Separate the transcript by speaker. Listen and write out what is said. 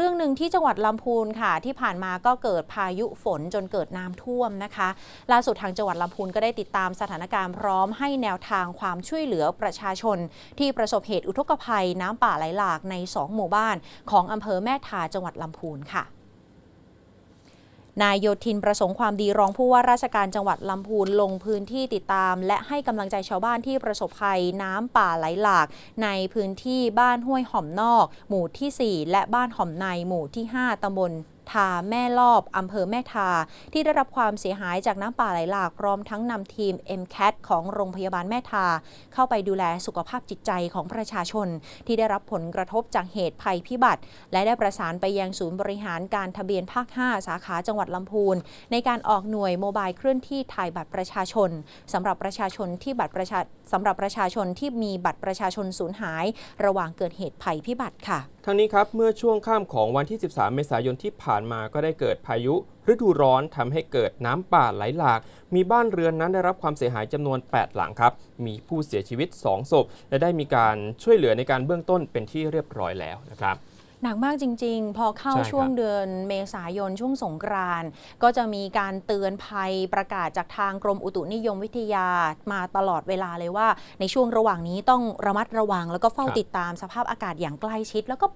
Speaker 1: รื่องหนึ่งที่จังหวัดลำพูนค่ะ ที่ผ่านมาก็เกิดพายุฝนจนเกิดน้ำท่วมนะคะ ล่าสุดทางจังหวัดลำพูนก็ได้ติดตามสถานการณ์พร้อมให้แนวทางความช่วยเหลือประชาชน ที่ประสบเหตุอุทกภัยน้ำป่าไหลหลากใน 2 หมู่บ้าน ของอำเภอแม่ทาจังหวัดลำพูนค่ะ นายโยธินประสงค์ความดีรองผู้ว่าราชการจังหวัดลำพูนลงพื้นที่ติดตาม และให้กำลังใจชาวบ้านที่ประสบภัยน้ำป่าไหลหลาก ในพื้นที่บ้านห้วยหอมนอก หมู่ที่ 4 และบ้านหอมในหมู่ที่ 5ตำบล ทาแม่ลอบอำเภอแม่ทา ที่ได้รับความเสียหายจากน้ำป่าไหลหลากพร้อมทั้งนำทีม MCAT ของโรงพยาบาลแม่ทา เข้าไปดูแลสุขภาพจิตใจของประชาชน ที่ได้รับผลกระทบจากเหตุภัยพิบัติ และได้ประสานไปยังศูนย์บริหารการทะเบียนภาค 5 สาขาจังหวัดลำพูน ในการออกหน่วยโมบายเคลื่อนที่ถ่ายบัตรประชาชนสำหรับประชาชนที่บัตรประชาสำหรับประชาชนที่มีบัตรประชาชนสูญหาย ระหว่างเกิดเหตุภัยพิบัติค่ะ
Speaker 2: ทั้งนี้ครับเมื่อช่วงข้ามของวันที่ 13 เมษายนที่ผ่านมาก็ได้เกิดพายุฤดูร้อนทำให้เกิดน้ำป่าไหลหลาก มีบ้านเรือนนั้นได้รับความเสียหายจำนวน 8 หลังครับ มีผู้เสียชีวิต 2 ศพ และได้มีการช่วยเหลือในการเบื้องต้นเป็นที่เรียบร้อยแล้วนะครับ
Speaker 1: หนักมากจริง ๆ พอเข้า
Speaker 2: ช่ครับ
Speaker 1: ช่วงเดือนเมษายนช่วงสงกรานก็จะมีการเตือนภัยประกาศจากทางกรมอุตุนิยมวิทยามาตลอดเวลาเลยว่า ในช่วงระหว่างนี้ต้องระมัดระวัง แล้วก็เฝ้าติดตามสภาพอากาศอย่างใกล้ชิด แล้วก็